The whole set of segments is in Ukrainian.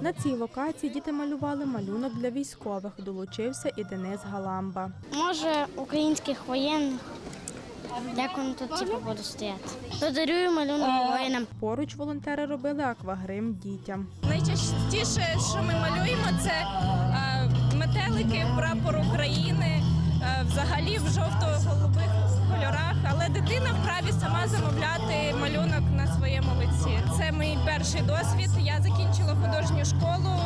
На цій локації діти малювали малюнок для військових. Долучився і Денис Галамба. Може, українських воєнних. Як вони тут типу, будуть стояти? Подарую малюнок воїнам. Поруч волонтери робили аквагрим дітям. Найчастіше, що ми малюємо, це е, метелики, прапор України, е, взагалі в жовто-голубих кольорах. Але дитина вправі сама замовляти малюнок на своєму лиці. Це мій перший досвід. Я закінчила художню школу,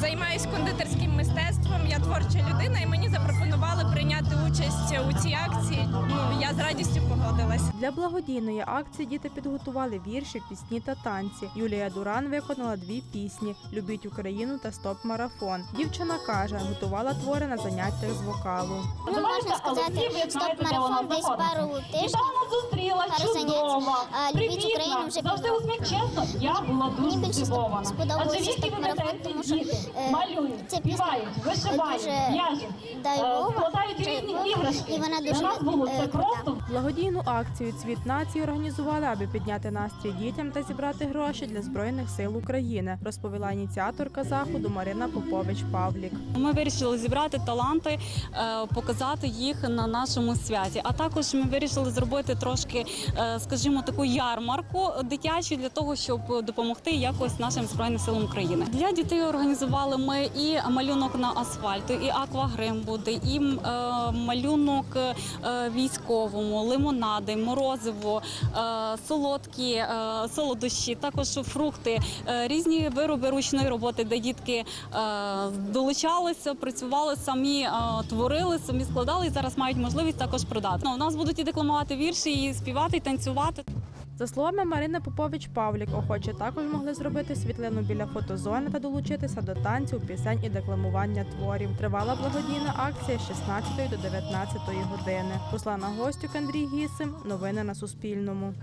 займаюся кондитерським мистецтвом. Я творча людина, і мені запропонували прийняти участь у цій акції. Ну я з радістю погодилась. Для благодійної акції діти підготували вірші, пісні та танці. Юлія Дуран виконала дві пісні Любіть Україну та Стоп марафон. Дівчина каже, готувала твори на заняттях з вокалу. Ну, можна сказати, стоп-марафон десь пару тижнів. пару занять. А, «Любіть Україну» вже завжди було. усміх чесно. Я була дуже віки стоп-марафон, тому що, е, ця пісня співають, вишивають, в'яжуть, е, складають різні іграшки. і вона дуже, нас було е, це. Благодійну акцію Цвіт нації організували, аби підняти настрій дітям та зібрати гроші для збройних сил України, розповіла ініціаторка заходу Марина Попович Павлік. Ми вирішили зібрати таланти, е, показати їх на нашому святі. А також ми вирішили зробити трошки, скажімо, таку ярмарку дитячу для того, щоб допомогти якось нашим збройним силам України. Для дітей організували ми і малюнок на асфальту, і аквагрим буде, і е, малюнок е, військовому, лимонади, морозиво, е, солодкі е, солодощі, також фрукти, е, різні вироби ручної роботи, де дітки е, долучалися, працювали самі, е, творили, самі складали і зараз мають можливість також продати. Ну, у нас будуть і декламувати вірші, і співати, і танцювати. За словами Марини Попович Павлік, охочі також могли зробити світлину біля фотозони та долучитися до танців, пісень і декламування творів. Тривала благодійна акція з 16 до 19 години. Руслана Гостюк, Андрій Гісим. Новини на Суспільному.